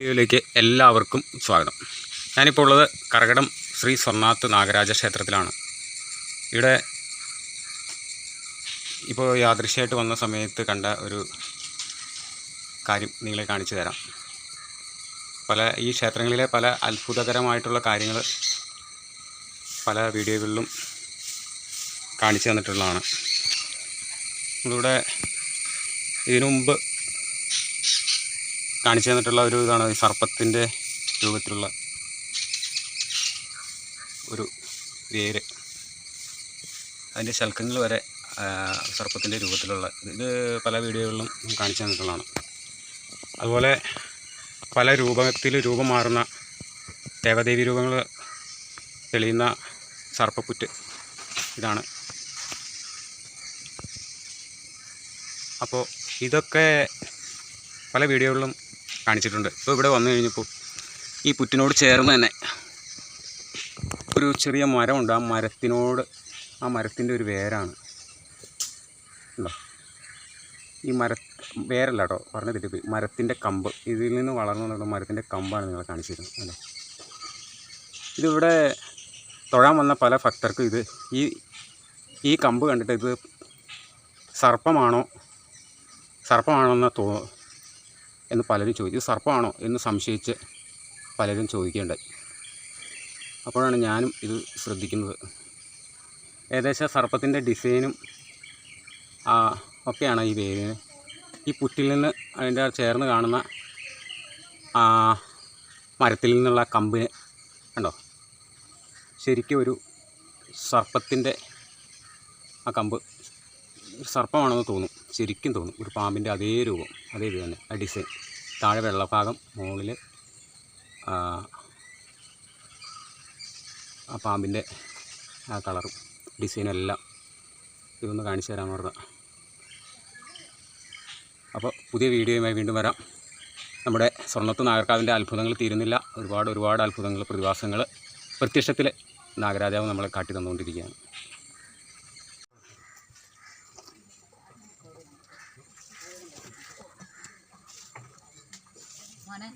വീഡിയോയിലേക്ക് എല്ലാവർക്കും സ്വാഗതം. ഞാനിപ്പോൾ ഉള്ളത് കർഗടം ശ്രീ സ്വർണാത്ത് നാഗരാജ ക്ഷേത്രത്തിലാണ്. ഇവിടെ ഇപ്പോൾ യാദൃശ്യമായിട്ട് വന്ന സമയത്ത് കണ്ട ഒരു കാര്യം നിങ്ങളെ കാണിച്ചു തരാം. പല ഈ ക്ഷേത്രങ്ങളിലെ പല അത്ഭുതകരമായിട്ടുള്ള കാര്യങ്ങൾ പല വീഡിയോകളിലും കാണിച്ചു തന്നിട്ടുള്ളതാണ്. നമ്മളിവിടെ ഇതിനു മുമ്പ് കാണിച്ചു തന്നിട്ടുള്ള ഒരു ഇതാണ് ഈ സർപ്പത്തിന്റെ രൂപത്തിലുള്ള ഒരു വേര്. അതിന്റെ ശൽക്കങ്ങൾ വരെ സർപ്പത്തിന്റെ രൂപത്തിലുള്ള ഇത് പല വീഡിയോകളിലും കാണിച്ചു തന്നിട്ടുള്ളതാണ്. അതുപോലെ പല രൂപത്തിൽ രൂപം മാറുന്ന ദേവദേവി രൂപങ്ങൾ തെളിയുന്ന സർപ്പപ്പുറ്റ് ഇതാണ്. അപ്പോൾ ഇതൊക്കെ പല വീഡിയോകളിലും കാണിച്ചിട്ടുണ്ട്. ഇപ്പോൾ ഇവിടെ വന്നു കഴിഞ്ഞപ്പോൾ ഈ പുറ്റിനോട് ചേർന്ന് തന്നെ ഒരു ചെറിയ മരമുണ്ട്. ആ മരത്തിനോട് ആ മരത്തിന്റെ ഒരു വേരാണ്. ഉണ്ടോ? ഈ മര വേരല്ല കേട്ടോ പറഞ്ഞ തെറ്റിപ്പോയി. മരത്തിന്റെ കമ്പ് ഇതിൽ നിന്ന് വളർന്നു വന്നിട്ടുള്ള മരത്തിന്റെ കമ്പാണ് നിങ്ങളെ കാണിച്ചിരുന്നത് അല്ലേ ഇതിവിടെ തൊഴാൻ വന്ന പല ഭക്തർക്കും ഇത് ഈ ഈ കമ്പ് കണ്ടിട്ട് ഇത് സർപ്പമാണോ സർപ്പമാണോ എന്ന് തോ എന്ന് പലരും ചോദിച്ചു. ഇത് സർപ്പമാണോ എന്ന് സംശയിച്ച് പലരും ചോദിക്കേണ്ടായി. അപ്പോഴാണ് ഞാനും ഇത് ശ്രദ്ധിക്കുന്നത്. ഏകദേശം സർപ്പത്തിന്റെ ഡിസൈനും ഒക്കെയാണ് ഈ വേരിന് ഈ പുറ്റിൽ നിന്ന് അതിന്റെ ചേർന്ന് കാണുന്ന മരത്തിൽ നിന്നുള്ള കമ്പിന് കണ്ടോ? ശരിക്കും ഒരു സർപ്പത്തിന്റെ ആ കമ്പ് സർപ്പമാണെന്ന് തോന്നും. ശരിക്കും തോന്നും. ഒരു പാമ്പിന്റെ അതേ രൂപം അതേ തന്നെ ആ ഡിസൈൻ. താഴെ വെള്ളഭാഗം മുകളിൽ ആ പാമ്പിന്റെ ആ കളറും ഡിസൈനും എല്ലാം ഇതൊന്ന് കാണിച്ചു തരാമെന്ന് പറഞ്ഞാൽ അപ്പോൾ പുതിയ വീഡിയോയുമായി വീണ്ടും വരാം. നമ്മുടെ സ്വർണത്ത് നാഗർക്കാവിന്റെ അത്ഭുതങ്ങൾ തീരുന്നില്ല. ഒരുപാട് ഒരുപാട് അത്ഭുതങ്ങൾ പ്രതിഭാസങ്ങൾ പ്രത്യക്ഷത്തിൽ നാഗരാജാവ് നമ്മളെ കാട്ടി തന്നുകൊണ്ടിരിക്കുകയാണ്. মানে